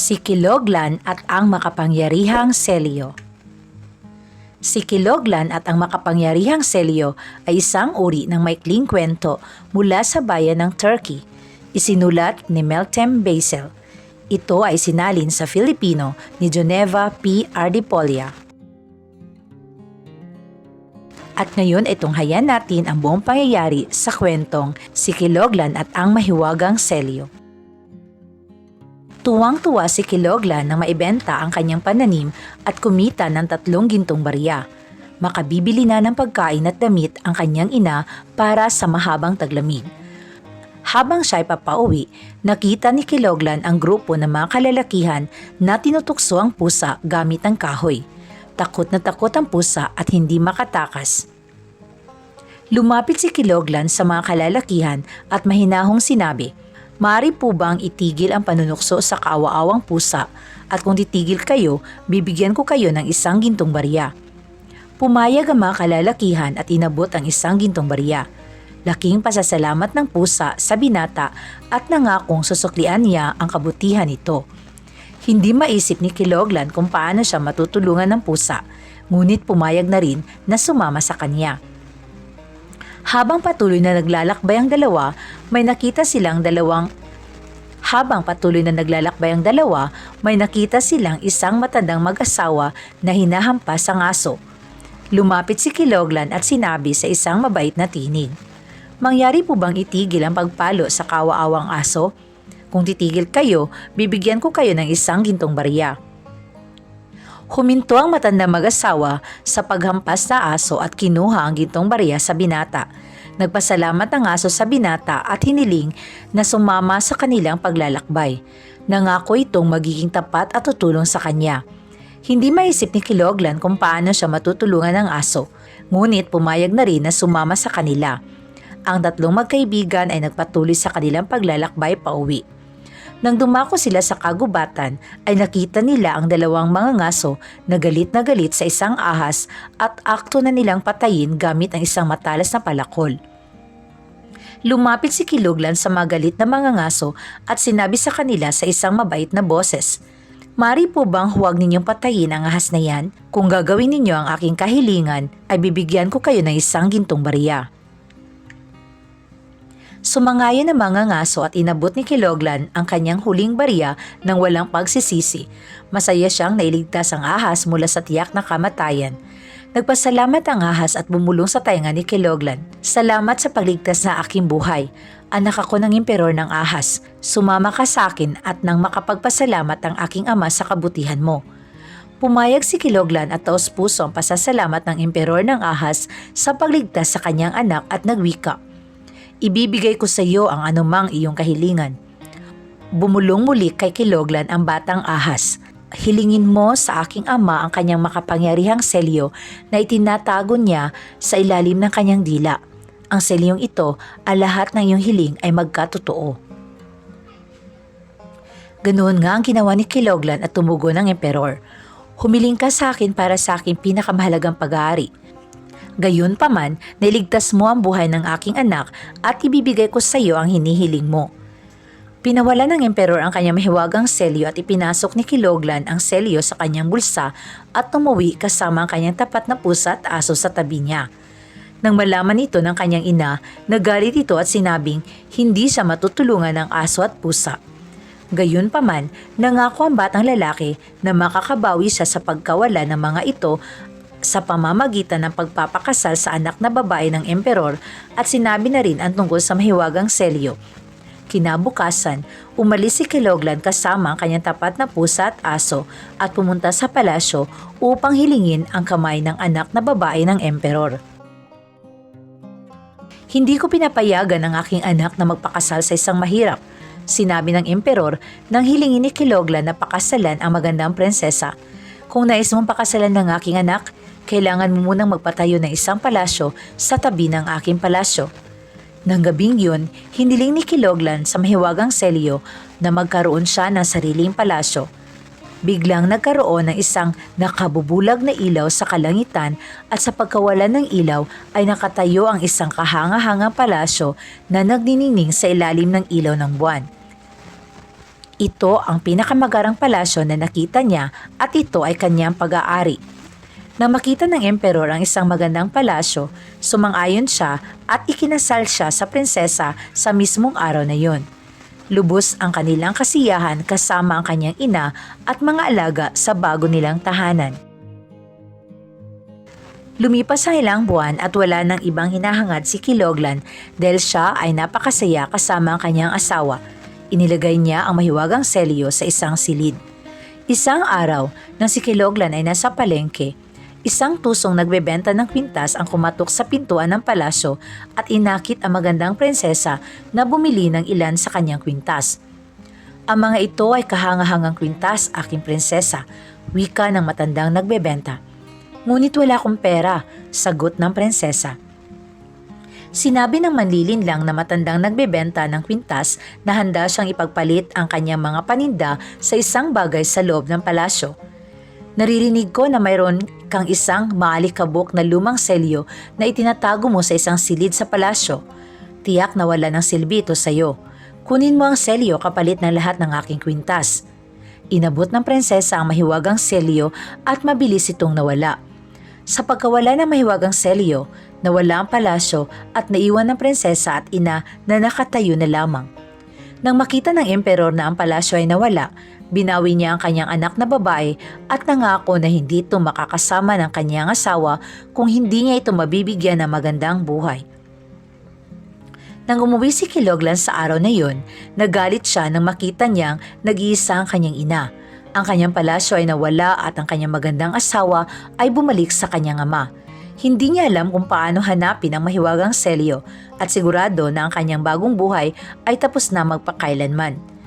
si Kiloglan at ang makapangyarihang Selyo. Si Kiloglan at ang makapangyarihang Selyo ay isang uri ng maikling kwento mula sa bayan ng Turkey. Isinulat ni Meltem Basel. Ito ay sinalin sa Filipino ni Geneva P. Ardipolia. At ngayon ay tunghayan natin ang buong pangyayari sa kwentong si Kiloglan at ang mahiwagang Selyo. Tuwang-tuwa si Kiloglan nang maibenta ang kanyang pananim at kumita ng tatlong gintong barya. Makabibili na ng pagkain at damit ang kanyang ina para sa mahabang taglamig. Habang siya'y papauwi, nakita ni Kiloglan ang grupo ng mga kalalakihan na tinutukso ang pusa gamit ang kahoy. Takot na takot ang pusa at hindi makatakas. Lumapit si Kiloglan sa mga kalalakihan at mahinahong sinabi, Mari po bang itigil ang panunukso sa kaawa-awang pusa at kung titigil kayo, bibigyan ko kayo ng isang gintong barya. Pumayag ang mga kalalakihan at inabot ang isang gintong barya. Laking pasasalamat ng pusa sa binata at nangakong susuklian niya ang kabutihan nito. Hindi maisip ni Kiloglan kung paano siya matutulungan ng pusa, ngunit pumayag na rin na sumama sa kanya. Habang patuloy na naglalakbay ang dalawa, may nakita silang dalawang habang patuloy na naglalakbay ang dalawa, may nakita silang isang matandang mag-asawa na hinahampas ang aso. Lumapit si Kiloglan at sinabi sa isang mabait na tinig, Mangyari po bang itigil ang pagpalo sa kawaawang aso? Kung titigil kayo, bibigyan ko kayo ng isang gintong barya. Huminto ang matandang mag-asawa sa paghampas na aso at kinuha ang gintong barya sa binata. Nagpasalamat ang aso sa binata at hiniling na sumama sa kanilang paglalakbay. Nangako itong magiging tapat at tutulong sa kanya. Hindi maisip ni Kiloglan kung paano siya matutulungan ng aso, ngunit pumayag na rin na sumama sa kanila. Ang tatlong magkaibigan ay nagpatuloy sa kanilang paglalakbay pauwi. Nang dumako sila sa kagubatan, ay nakita nila ang dalawang mga ngaso na galit na galit sa isang ahas at akto na nilang patayin gamit ang isang matalas na palakol. Lumapit si Kiloglan sa mga galit na mga ngaso at sinabi sa kanila sa isang mabait na boses, Mari po bang huwag ninyong patayin ang ahas na yan? Kung gagawin ninyo ang aking kahilingan, ay bibigyan ko kayo ng isang gintong bariya. Sumangayon ang mga ngaso at inabot ni Kiloglan ang kanyang huling barya ng walang pagsisisi. Masaya siyang nailigtas ang ahas mula sa tiyak na kamatayan. Nagpasalamat ang ahas at bumulong sa tainga ni Kiloglan. Salamat sa pagligtas na aking buhay. Anak ako ng imperor ng ahas. Sumama ka sa akin at nang makapagpasalamat ang aking ama sa kabutihan mo. Pumayag si Kiloglan at taos puso ang pasasalamat ng imperor ng ahas sa pagligtas sa kanyang anak at nagwika. Ibibigay ko sa iyo ang anumang iyong kahilingan. Bumulong muli kay Kiloglan ang batang ahas. Hilingin mo sa aking ama ang kanyang makapangyarihang selyo na itinatago niya sa ilalim ng kanyang dila. Ang selyong ito, ang lahat ng iyong hiling ay magkatotoo. Ganoon nga ang ginawa ni Kiloglan at tumugo ng emperor. Humiling ka sa akin para sa aking pinakamahalagang pag-aari. Gayon pa man, niligtas mo ang buhay ng aking anak at ibibigay ko sa iyo ang hinihiling mo. Pinawala ng emperor ang kanyang mahiwagang selyo at ipinasok ni Kiloglan ang selyo sa kanyang bulsa at tumuwi kasama ang kanyang tapat na pusa at aso sa tabi niya. Nang malaman ito ng kanyang ina, nagalit ito at sinabing hindi siya matutulungan ng aso at pusa. Gayon pa man, nangako ang batang lalaki na makakabawi siya sa pagkawala ng mga ito sa pamamagitan ng pagpapakasal sa anak na babae ng emperor at sinabi na rin ang tungkol sa mahiwagang selyo. Kinabukasan, umalis si Kiloglan kasama ang kanyang tapat na pusa at aso at pumunta sa palasyo upang hilingin ang kamay ng anak na babae ng emperor. Hindi ko pinapayagan ang aking anak na magpakasal sa isang mahirap, sinabi ng emperor nang hilingin ni Kiloglan na pakasalan ang magandang prinsesa. Kung nais mong pakasalan ng aking anak, kailangan mo munang magpatayo ng isang palasyo sa tabi ng aking palasyo. Nang gabing yun, hiniling ni Kiloglan sa mahiwagang selyo na magkaroon siya ng sariling palasyo. Biglang nagkaroon ng isang nakabubulag na ilaw sa kalangitan at sa pagkawalan ng ilaw ay nakatayo ang isang kahanga-hangang palasyo na nagniningning sa ilalim ng ilaw ng buwan. Ito ang pinakamagarang palasyo na nakita niya at ito ay kanyang pag-aari. Nang makita ng emperor ang isang magandang palasyo, sumang-ayon siya at ikinasal siya sa prinsesa sa mismong araw na yon. Lubos ang kanilang kasiyahan kasama ang kanyang ina at mga alaga sa bago nilang tahanan. Lumipas ang ilang buwan at wala nang ibang hinahangad si Kiloglan dahil siya ay napakasaya kasama ang kanyang asawa. Inilagay niya ang mahiwagang selyo sa isang silid. Isang araw, nang si Kiloglan ay nasa palengke, isang tusong nagbebenta ng kwintas ang kumatok sa pintuan ng palasyo at inakit ang magandang prinsesa na bumili ng ilan sa kanyang kwintas. Ang mga ito ay kahangahangang kwintas, aking prinsesa, wika ng matandang nagbebenta. Ngunit wala akong pera, sagot ng prinsesa. Sinabi ng manlilin lang na matandang nagbebenta ng kwintas na handa siyang ipagpalit ang kanyang mga paninda sa isang bagay sa loob ng palasyo. Naririnig ko na mayroon kang isang maalikabok na lumang selyo na itinatago mo sa isang silid sa palasyo. Tiyak na wala ng silbi ito sa'yo. Kunin mo ang selyo kapalit ng lahat ng aking kwintas. Inabot ng prinsesa ang mahiwagang selyo at mabilis itong nawala. Sa pagkawala ng mahiwagang selyo, nawala ang palasyo at naiwan ng prinsesa at ina na nakatayo na lamang. Nang makita ng emperor na ang palasyo ay nawala, binawi niya ang kanyang anak na babae at nangako na hindi ito makakasama ng kanyang asawa kung hindi niya ito mabibigyan ng magandang buhay. Nang umuwi si Kiloglan sa araw na yun, nagalit siya nang makita niyang nag-iisa ang kanyang ina. Ang kanyang palasyo ay nawala at ang kanyang magandang asawa ay bumalik sa kanyang ama. Hindi niya alam kung paano hanapin ang mahiwagang selyo at sigurado na ang kanyang bagong buhay ay tapos na magpakailanman.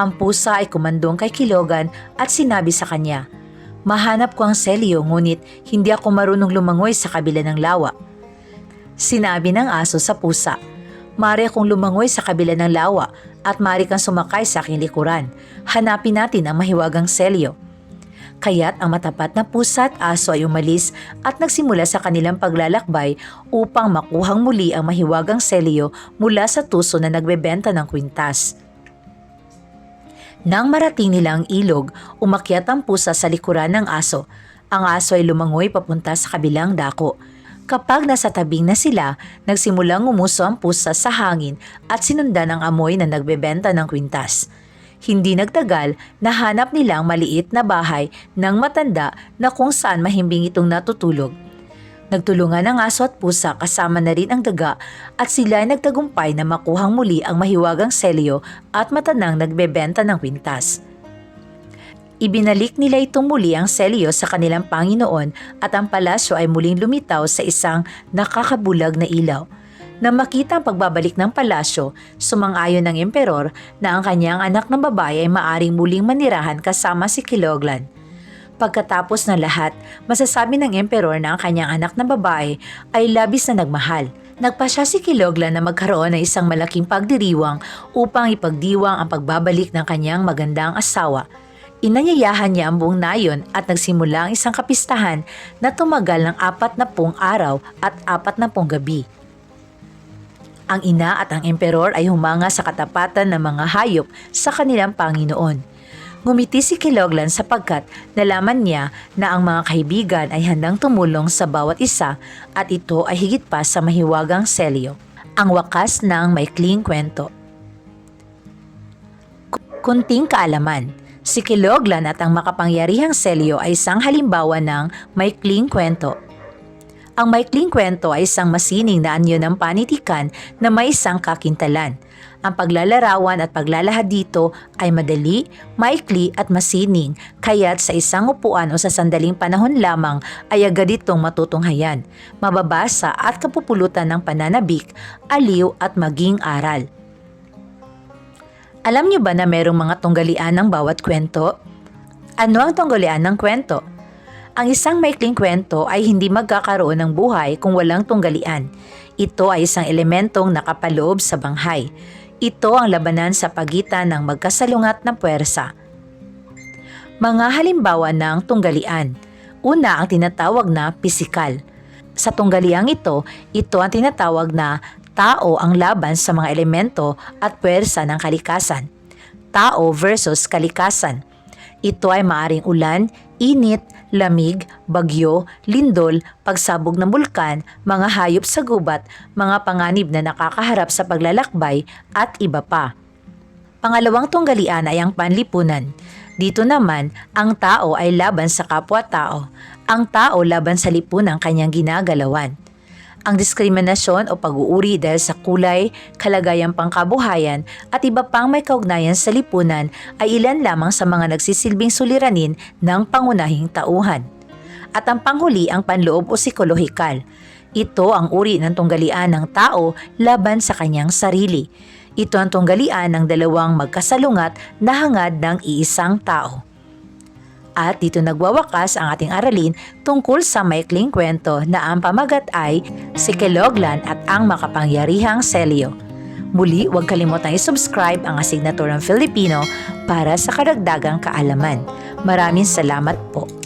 Ang pusa ay kumandong kay Kilogan at sinabi sa kanya, Mahanap ko ang selyo ngunit hindi ako marunong lumangoy sa kabila ng lawa. Sinabi ng aso sa pusa, Mari akong lumangoy sa kabila ng lawa at mari kang sumakay sa aking likuran. Hanapin natin ang mahiwagang selyo. Kaya't ang matapat na pusa at aso ay umalis at nagsimula sa kanilang paglalakbay upang makuhang muli ang mahiwagang selyo mula sa tuso na nagbebenta ng kwintas. Nang marating nila ang ilog, umakyat ang pusa sa likuran ng aso. Ang aso ay lumangoy papunta sa kabilang dako. Kapag nasa tabing na sila, nagsimulang umuso ang pusa sa hangin at sinundan ang amoy na nagbebenta ng kwintas. Hindi nagtagal, nahanap nila ang maliit na bahay ng matanda na kung saan mahimbing itong natutulog. Nagtulungan ang aso at pusa kasama na rin ang daga at sila ay nagtagumpay na makuhang muli ang mahiwagang selyo at matanang nagbebenta ng kwintas. Ibinalik nila itong muli ang selyo sa kanilang Panginoon at ang palasyo ay muling lumitaw sa isang nakakabulag na ilaw. Nang makita ang pagbabalik ng palasyo, sumang-ayon ng emperor na ang kanyang anak na babae ay maaring muling manirahan kasama si Kiloglan. Pagkatapos ng lahat, masasabi ng emperor na ang kanyang anak na babae ay labis na nagmahal. Nagpasya si Kiloglan na magkaroon ng isang malaking pagdiriwang upang ipagdiwang ang pagbabalik ng kanyang magandang asawa. Inanyayahan niya ang buong nayon at nagsimula ang isang kapistahan na tumagal ng apat na pung araw at apat na pung gabi. Ang ina at ang emperor ay humanga sa katapatan ng mga hayop sa kanilang Panginoon. Ngumiti si Kiloglan sapagkat nalaman niya na ang mga kaibigan ay handang tumulong sa bawat isa at ito ay higit pa sa mahiwagang selyo. Ang wakas ng maikling kwento. Kunting kaalaman. Si Kiloglan at ang makapangyarihang selyo ay isang halimbawa ng maikling kwento. Ang maikling kwento ay isang masining na anyo ng panitikan na may isang kakintalan. Ang paglalarawan at paglalahad dito ay madali, maikli at masining, kaya't sa isang upuan o sa sandaling panahon lamang ay agad itong matutunghayan, mababasa at kapupulutan ng pananabik, aliw at maging aral. Alam niyo ba na merong mga tunggalian ng bawat kwento? Ano ang tunggalian ng kwento? Ang isang maikling kwento ay hindi magkakaroon ng buhay kung walang tunggalian. Ito ay isang elementong nakapaloob sa banghay. Ito ang labanan sa pagitan ng magkasalungat na puwersa. Mga halimbawa ng tunggalian. Una ang tinatawag na pisikal. Sa tunggaliang ito, ito ang tinatawag na tao ang laban sa mga elemento at puwersa ng kalikasan. tao versus kalikasan. Ito ay maaring ulan, init, lamig, bagyo, lindol, pagsabog ng bulkan, mga hayop sa gubat, mga panganib na nakakaharap sa paglalakbay, at iba pa. Pangalawang tunggalian ay ang panlipunan. Dito naman, ang tao ay laban sa kapwa-tao. Ang tao laban sa lipunang kanyang ginagalawan. Ang diskriminasyon o pag-uuri dahil sa kulay, kalagayang pangkabuhayan at iba pang may kaugnayan sa lipunan ay ilan lamang sa mga nagsisilbing suliranin ng pangunahing tauhan. At ang panghuli ang panloob o psikolohikal. Ito ang uri ng tunggalian ng tao laban sa kanyang sarili. Ito ang tunggalian ng dalawang magkasalungat na hangad ng iisang tao. At dito nagwawakas ang ating aralin tungkol sa maikling kwento na ang pamagat ay si Keloglan at ang makapangyarihang Celio. Muli, huwag kalimutang i-subscribe ang Asignaturang Filipino para sa karagdagang kaalaman. Maraming salamat po.